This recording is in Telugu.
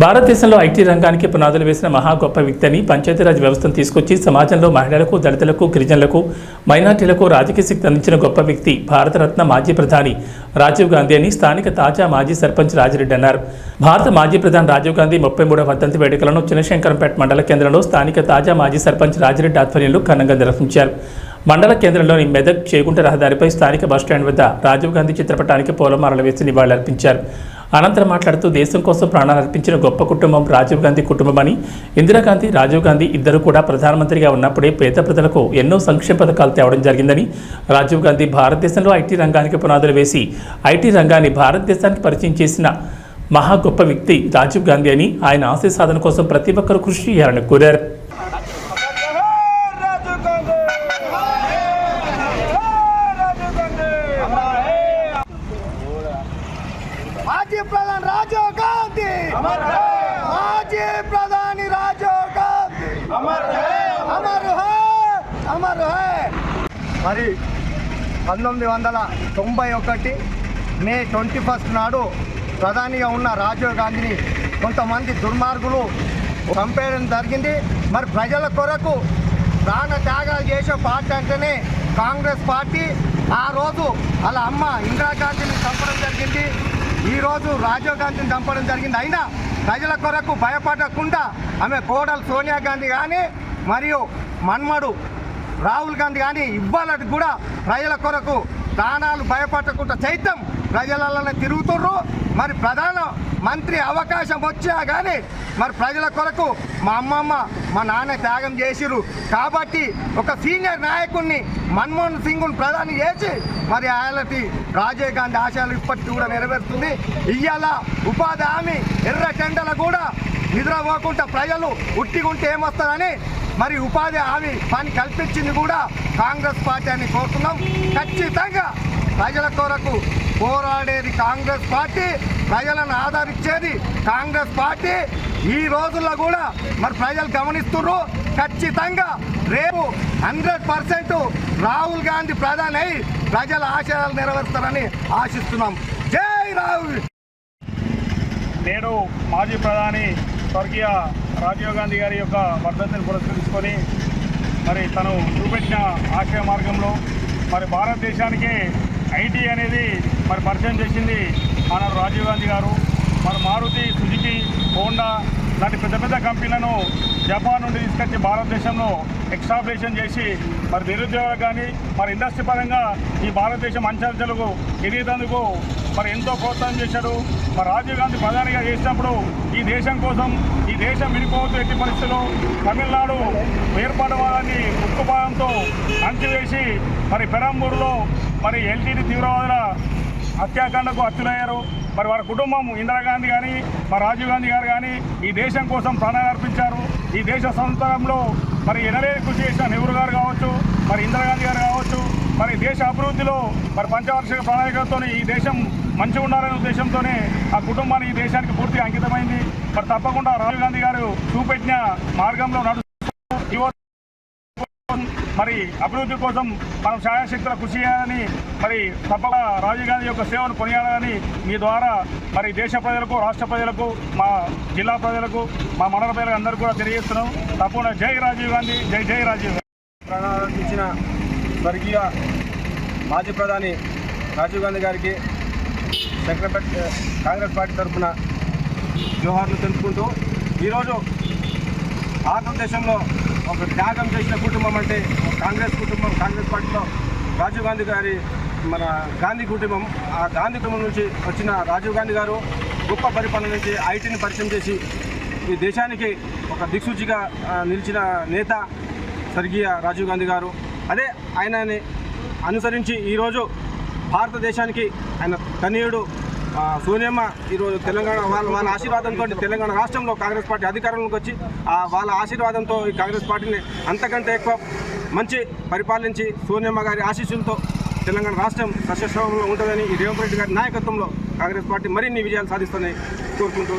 భారతదేశంలో ఐటీ రంగానికి పునాదులు వేసిన మహా గొప్ప వ్యక్తి అని పంచాయతీరాజ్ వ్యవస్థను తీసుకొచ్చి సమాజంలో మహిళలకు దళితులకు గిరిజనులకు మైనార్టీలకు రాజకీయ శక్తి అందించిన గొప్ప వ్యక్తి భారతరత్న మాజీ ప్రధాని రాజీవ్ గాంధీ అని స్థానిక తాజా మాజీ సర్పంచ్ రాజిరెడ్డి అన్నారు. భారత మాజీ ప్రధాని రాజీవ్ గాంధీ ముప్పై మూడవ వర్ధంతి వేడుకలను చిన్నశంకరంపేట మండల కేంద్రంలో స్థానిక తాజా మాజీ సర్పంచ్ రాజిరెడ్డి ఆధ్వర్యంలో ఘనంగా నిర్వహించారు. మండల కేంద్రంలోని మెదక్ చేగుంట రహదారిపై స్థానిక బస్టాండ్ వద్ద రాజీవ్ గాంధీ చిత్రపటానికి పూలమాలలు వేసి నివాళులర్పించారు. అనంతరం మాట్లాడుతూ దేశం కోసం ప్రాణాలు అర్పించిన గొప్ప కుటుంబం రాజీవ్ గాంధీ కుటుంబం అని ఇందిరాగాంధీ రాజీవ్ గాంధీ ఇద్దరు కూడా ప్రధానమంత్రిగా ఉన్నప్పుడే పేద ప్రజలకు ఎన్నో సంక్షేమ పథకాలు తేవడం జరిగిందని. రాజీవ్ గాంధీ భారతదేశంలో ఐటీ రంగానికి పునాదులు వేసి ఐటీ రంగాన్ని భారతదేశానికి పరిచయం చేసిన మహా గొప్ప వ్యక్తి రాజీవ్ గాంధీ అని ఆయన ఆశయ సాధన కోసం ప్రతి ఒక్కరూ కృషి చేయాలని కోరారు రాజీవ్ గాంధీ రాజీవ్ గాంధీ మాజీ ప్రధాని రాజీవ్ గాంధీ. మాజీ ప్రధాని రాజీవ్ గాంధీ. అమర్ అమర్ మరి పంతొమ్మిది వందల తొంభై ఒకటి మే ట్వంటీ ఫస్ట్ నాడు ప్రధానిగా ఉన్న రాజీవ్ గాంధీని కొంతమంది దుర్మార్గులు చంపేయడం జరిగింది. మరి ప్రజల కొరకు ప్రాణ త్యాగాలు చేసే పార్టీ అంటేనే కాంగ్రెస్ పార్టీ ఆ రోజు వాళ్ళ అమ్మ ఇందిరాగాంధీని చంపడం జరిగింది. ఈరోజు రాజీవ్ గాంధీని చంపడం జరిగింది. అయినా ప్రజల కొరకు భయపడకుండా ఆమె కోడలు సోనియా గాంధీ కానీ మరియు మన్మడు రాహుల్ గాంధీ కానీ ఇవ్వాలని కూడా ప్రజల కొరకు ప్రాణాలు భయపడకుండా చైతం ప్రజలలో తిరుగుతుర్రు. మరి ప్రధాన మంత్రి అవకాశం వచ్చా కానీ మరి ప్రజల కొరకు మా అమ్మమ్మ మా నాన్న త్యాగం చేసిరు కాబట్టి ఒక సీనియర్ నాయకుడిని మన్మోహన్ సింగ్ను ప్రధాని చేసి మరి ఆయనకి రాజీవ్ గాంధీ ఆశయాలు ఇప్పటికీ కూడా నెరవేరుతుంది. ఇవాళ ఉపాధి హామీ ఎర్ర టెండలు కూడా నిద్రపోకుండా ప్రజలు ఉట్టిగుంటే ఏమొస్తుందని మరి ఉపాధి హామీ పని కల్పించింది కూడా కాంగ్రెస్ పార్టీ అని కోరుతున్నాం. ఖచ్చితంగా ప్రజల కొరకు పోరాడేది కాంగ్రెస్ పార్టీ ప్రజలను ఆదరించేది కాంగ్రెస్ పార్టీ. ఈ రోజుల్లో కూడా మరి ప్రజలు గమనిస్తున్నారు ఖచ్చితంగా రేపు హండ్రెడ్ పర్సెంట్ రాహుల్ గాంధీ ప్రధాని అయి ప్రజల ఆశయాలు నెరవేరుస్తారని ఆశిస్తున్నాం. జై రాహుల్! నేడు మాజీ ప్రధాని స్వర్గీయ రాజీవ్ గాంధీ గారి యొక్క వర్ధంతిని పురస్కరించుకొని మరి తను చూపెట్టిన ఆశయ మార్గంలో మరి భారతదేశానికి ఐటీ అనేది మరి పరిచయం చేసింది ఆనాడు రాజీవ్ గాంధీ గారు. మరి మారుతి సుజుకి హోండా లాంటి పెద్ద పెద్ద కంపెనీలను జపాన్ నుండి తీసుకొచ్చి భారతదేశంలో ఎక్స్టాబ్లిషన్ చేసి మరి నిరుద్యోగులకు కానీ మరి ఇండస్ట్రీ పరంగా ఈ భారతదేశం అంచెలకు ఎదిగేందుకు మరి ఎంతో ప్రోత్సాహం చేశాడు మరి రాజీవ్ గాంధీ ప్రధానిగా చేసినప్పుడు ఈ దేశం కోసం ఈ దేశం విడిపోవద్దు ఎట్టి పరిస్థితుల్లో తమిళనాడు ఏర్పాటువాదాన్ని ఉక్కుపాదంతో అంచివేసి మరి పెరంబూరులో మరి ఎల్టీడీ తీవ్రవాదుల హత్యాకాండకు హత్యులయ్యారు మరి వారి కుటుంబం ఇందిరాగాంధీ కానీ మరి రాజీవ్ గాంధీ గారు కానీ ఈ దేశం కోసం ప్రాణాలు అర్పించారు ఈ దేశ స్వతంత్రంలో మరి ఎనలేని కృషి చేసిన నెహ్రూ గారు కావచ్చు మరి ఇందిరాగాంధీ గారు కావచ్చు మరి దేశ అభివృద్ధిలో మరి పంచవార్షిక ప్రణాళికలతో ఈ దేశం మంచిగా ఉండాలనే ఉద్దేశంతోనే ఆ కుటుంబాన్ని ఈ దేశానికి పూర్తిగా అంకితమైంది. మరి తప్పకుండా రాహుల్ గాంధీ గారు చూపెట్టిన మార్గంలో నడుస్తూ మరి అభివృద్ధి కోసం మనం ఛాయాశక్తుల కృషి చేయాలని మరి తప్పక రాజీవ్ గాంధీ యొక్క సేవను కొనియాలని మీ ద్వారా మరి దేశ ప్రజలకు రాష్ట్ర ప్రజలకు మా జిల్లా ప్రజలకు మా మండల ప్రజలకు అందరికీ కూడా తెలియజేస్తున్నాం. తప్పకుండా జై రాజీవ్ గాంధీ జై జై రాజీవ్ గాంధీ. ప్రారంభించిన స్వర్గీయ మాజీ ప్రధాని రాజీవ్ గాంధీ గారికి సెక్రటరీ కాంగ్రెస్ పార్టీ తరఫున జోహార్లు తెలుపుకుంటూ ఈరోజు భారతదేశంలో ఒక త్యాగం చేసిన కుటుంబం అంటే కాంగ్రెస్ కుటుంబం కాంగ్రెస్ పార్టీలో రాజీవ్ గాంధీ గారి మన గాంధీ కుటుంబం. ఆ గాంధీ కుటుంబం నుంచి వచ్చిన రాజీవ్ గాంధీ గారు గొప్ప పరిపాలన నుంచి ఐటీని పరిచయం చేసి ఈ దేశానికి ఒక దిక్సూచిగా నిలిచిన నేత స్వర్గీయ రాజీవ్ గాంధీ గారు. అదే ఆయనని అనుసరించి ఈరోజు భారతదేశానికి ఆయన తనయుడు సోనియమ్మ ఈరోజు తెలంగాణ వాళ్ళ వాళ్ళ ఆశీర్వాదంతో తెలంగాణ రాష్ట్రంలో కాంగ్రెస్ పార్టీ అధికారంలోకి వచ్చి ఆ వాళ్ళ ఆశీర్వాదంతో ఈ కాంగ్రెస్ పార్టీని అంతకంటే ఎక్కువ మంచి పరిపాలించి సోనియమ్మ గారి ఆశీస్సులతో తెలంగాణ రాష్ట్రం సస్యశ్రమంలో ఉంటుందని ఈ రేవంత్ రెడ్డి గారి నాయకత్వంలో కాంగ్రెస్ పార్టీ మరిన్ని విజయాలు సాధిస్తుందని కోరుకుంటూ